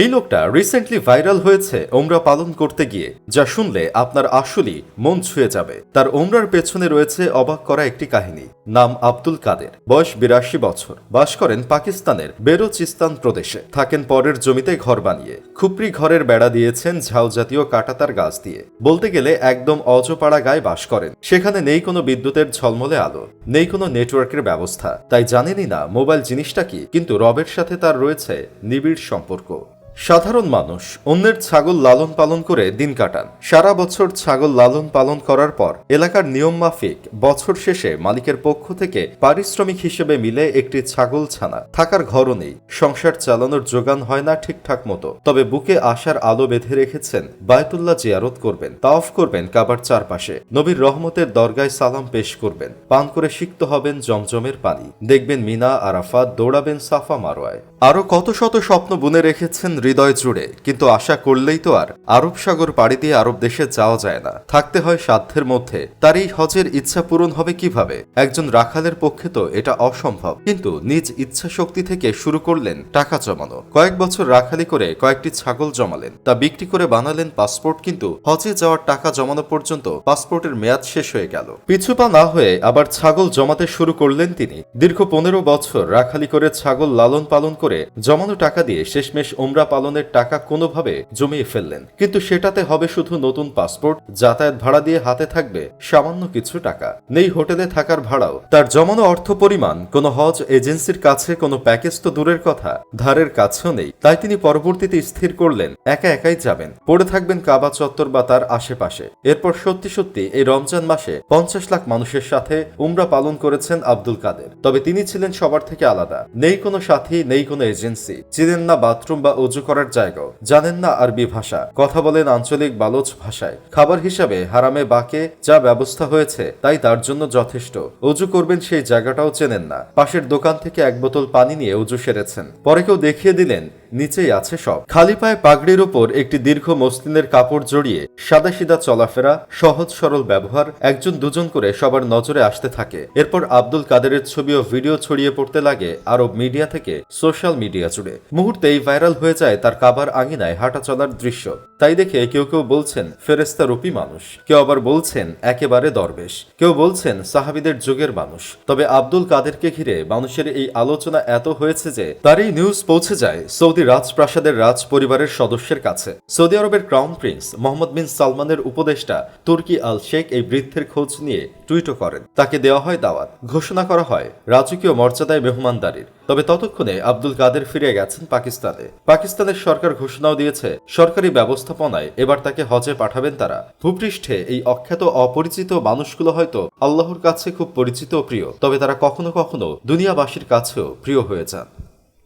এই লোকটা recently viral হয়েছে ওমরা পালন করতে গিয়ে, যা শুনলে আপনার আসলেই মন ছুঁয়ে যাবে। তার ওমরার পেছনে রয়েছে অবাক করা একটি কাহিনী। নাম আব্দুল কাদের। বয়স বিরাশি বছর। বাস করেন পাকিস্তানের বেরোচিস্তান প্রদেশে। থাকেন পরের জমিতে ঘর বানিয়ে। খুপড়ি ঘরের বেড়া দিয়েছেন ঝাউ জাতীয় কাটাতার গাছ দিয়ে। বলতে গেলে একদম অজপাড়া গায়ে বাস করেন। সেখানে নেই কোনো বিদ্যুতের ঝলমলে আলো, নেই কোনো নেটওয়ার্কের ব্যবস্থা। তাই জানেনই না মোবাইল জিনিসটা কি, কিন্তু রবের সাথে তার রয়েছে নিবিড় সম্পর্ক। সাধারণ মানুষ অন্যের ছাগল লালন পালন করে দিন কাটান। সারা বছর ছাগল লালন পালন করার পর এলাকার নিয়ম মাফিক বছর শেষে মালিকের পক্ষ থেকে পারিশ্রমিক হিসেবে মিলে একটি ছাগল ছানা। থাকার ঘরও নেই। সংসার চালানোর যোগান হয় না ঠিকঠাক মতো। তবে বুকে আশার আলো বেঁধে রেখেছেন বায়তুল্লাহ জিয়ারত করবেন। তাওফ করবেন কাবার চারপাশে। নবীর রহমতের দরগায় সালাম পেশ করবেন। পান করে সিক্ত হবেন জমজমের পানি। দেখবেন মিনা, আরাফাত দৌড়াবেন সাফা মারোয়ায়। আরও কত শত স্বপ্ন বুনে রেখেছেন হৃদয় জুড়ে, কিন্তু আশা করলেই তো আর। আরব সাগর পাড়ি দিয়ে আরব দেশে যাওয়া যায় না। থাকতে হয় সাধ্যের মধ্যে। তার এই হজের ইচ্ছা পূরণ হবে কীভাবে? একজন রাখালের পক্ষে তো এটা অসম্ভব। কিন্তু নিজ ইচ্ছা শক্তি থেকে শুরু করলেন টাকা জমানো। কয়েক বছর রাখালি করে কয়েকটি ছাগল জমালেন। তা বিক্রি করে বানালেন পাসপোর্ট, কিন্তু হজে যাওয়ার টাকা জমানো পর্যন্ত পাসপোর্টের মেয়াদ শেষ হয়ে গেল। পিছুপা না হয়ে আবার ছাগল জমাতে শুরু করলেন তিনি। দীর্ঘ পনেরো বছর রাখালি করে ছাগল লালন পালন করে জমানো টাকা দিয়ে শেষমেশ ওমরা পালনের টাকা কোনোভাবে জমিয়ে ফেললেন। কিন্তু সেটাতে হবে শুধু নতুন পাসপোর্ট, যাতায়াত ভাড়া দিয়ে হাতে থাকবে সামান্য কিছু টাকা। নেই হোটেলে থাকার ভাড়াও। তার জমানো অর্থ পরিমাণ, কোনো হজ এজেন্সির কাছে, কোনো প্যাকেজ তো দূরের কথা, ধারের কাছেও নেই। তাই তিনি পরবর্তীতে স্থির করলেন, একা একাই যাবেন। পড়ে থাকবেন কাবা চত্বর বা তার আশেপাশে। এরপর সত্যি সত্যি এই রমজান মাসে পঞ্চাশ লাখ মানুষের সাথে উমরা পালন করেছেন আব্দুল কাদের। তবে তিনি ছিলেন সবার থেকে আলাদা। নেই কোনো সাথী, নেই কোনো এজেন্সি। চিনেন না বাথরুম বা উজু করার জায়গাও জানেন না আরবি ভাষা। কথা বলেন আঞ্চলিক বালোচ ভাষায়। খাবার হিসাবে হারামে বাকে যা ব্যবস্থা হয়েছে, তাই তার জন্য যথেষ্ট। অজু করবেন সেই জায়গাটাও চেনেন না। পাশের দোকান থেকে এক বোতল পানি নিয়ে উজু সেরেছেন। পরে কেউ দেখিয়ে দিলেন নিচেই আছে সব। খালি পায়ে পাগড়ির উপর একটি দীর্ঘ মসলিনের কাপড় জড়িয়ে সাদা সিদা চলাফেরা, সহজ সরল ব্যবহার, একজন দুজন করে সবার নজরে আসতে থাকে। এরপর আব্দুল কাদেরের ছবি ও ভিডিও ছড়িয়ে পড়তে লাগে আরব মিডিয়া থেকে সোশ্যাল মিডিয়া জুড়ে। মুহূর্তেই ভাইরাল হয়ে যায় তার কাবার আঙিনায় হাঁটা চলার দৃশ্য। তাই দেখে কেউ কেউ বলছেন ফেরেস্তা রূপী মানুষ। কেউ আবার বলছেন, একেবারে দরবেশ। কেউ বলছেন, সাহাবিদের যুগের মানুষ। তবে আব্দুল কাদেরকে ঘিরে মানুষের এই আলোচনা এত হয়েছে যে তার এই নিউজ পৌঁছে যায় সৌদি রাজপ্রাসাদের রাজ পরিবারের সদস্যের কাছে। সৌদি আরবের ক্রাউন প্রিন্স মোহাম্মদ বিন সালমানের উপদেষ্টা তুর্কি আল শেখ এই বৃদ্ধের খোঁজ নিয়ে টুইটও করেন। তাকে দেওয়া হয় দাওয়াত। ঘোষণা করা হয়, রাজকীয় মর্যাদায় মেহমানদারির। তবে ততক্ষণে আব্দুল কাদের ফিরে গেছেন পাকিস্তানে। পাকিস্তানের সরকার ঘোষণাও দিয়েছে, সরকারি ব্যবস্থাপনায় এবার তাকে হজে পাঠাবেন তারা। ভূপৃষ্ঠে এই অখ্যাত অপরিচিত মানুষগুলো হয়তো আল্লাহর কাছে খুব পরিচিত প্রিয়, তবে তারা কখনো কখনো দুনিয়াবাসীর কাছেও প্রিয় হয়ে যান।